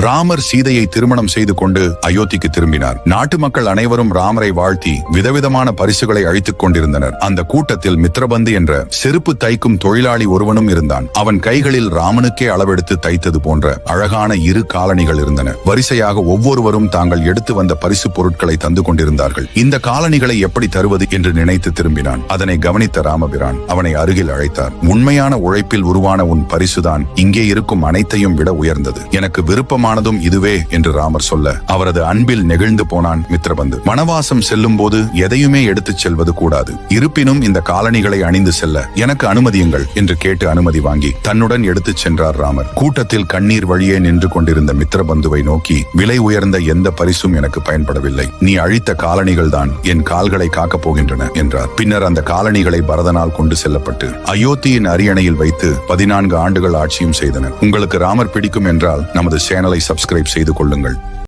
ராமர் சீதையை திருமணம் செய்து கொண்டு அயோத்திக்கு திரும்பினார். நாட்டு மக்கள் அனைவரும் ராமரை வாழ்த்தி விதவிதமான பரிசுகளை அழித்துக் கொண்டிருந்தனர். அந்த கூட்டத்தில் மித்ரபந்து என்ற செருப்பு தைக்கும் தொழிலாளி ஒருவனும் இருந்தான். அவன் கைகளில் ராமனுக்கே அளவெடுத்து தைத்தது போன்ற அழகான இரு காலணிகள் இருந்தன. வரிசையாக ஒவ்வொருவரும் தாங்கள் எடுத்து வந்த பரிசு பொருட்களை தந்து கொண்டிருந்தார்கள். இந்த காலணிகளை எப்படி தருவது என்று நினைத்து திரும்பினான். அதனை கவனித்த ராமபிரான் அவனை அருகில் அழைத்தார். உண்மையான உழைப்பில் உருவான உன் பரிசுதான் இங்கே இருக்கும் அனைத்தையும் விட உயர்ந்தது. எனக்கு விருப்பமானதும் இதுவே என்று ராமர் சொல்ல அவரது அன்பில் நெகிழ்ந்து போனான் மித்ரபந்து வனவாசம் செல்லும் போது எதையுமே எடுத்துச் செல்வது கூடாது. இருப்பினும் இந்த காலணிகளை அணிந்து செல்ல எனக்கு அனுமதியுங்கள் என்று கேட்டு அனுமதி வாங்கி தன்னுடன் எடுத்துச் சென்றார் ராமர். கூட்டத்தில் கண்ணீர் வழியே நின்று கொண்டிருந்த மித்ரபந்துவை நோக்கி விலை உயர்ந்த எந்த பரிசும் எனக்கு பயன்படவில்லை. நீ அழித்த காலணிகள் தான் என் கால்களை காக்கப் போகின்றன என்றார். பின்னர் அந்த காலணிகளை பரதனால் கொண்டு செல்லப்பட்டு அயோத்தியின் அரியணையில் வைத்து பதினான்கு ஆண்டுகள் ஆட்சியும் செய்தனர். உங்களுக்கு ராமர் பிடிக்கும் என்றால் நமது சேனலை சப்ஸ்கிரைப் செய்து கொள்ளுங்கள்.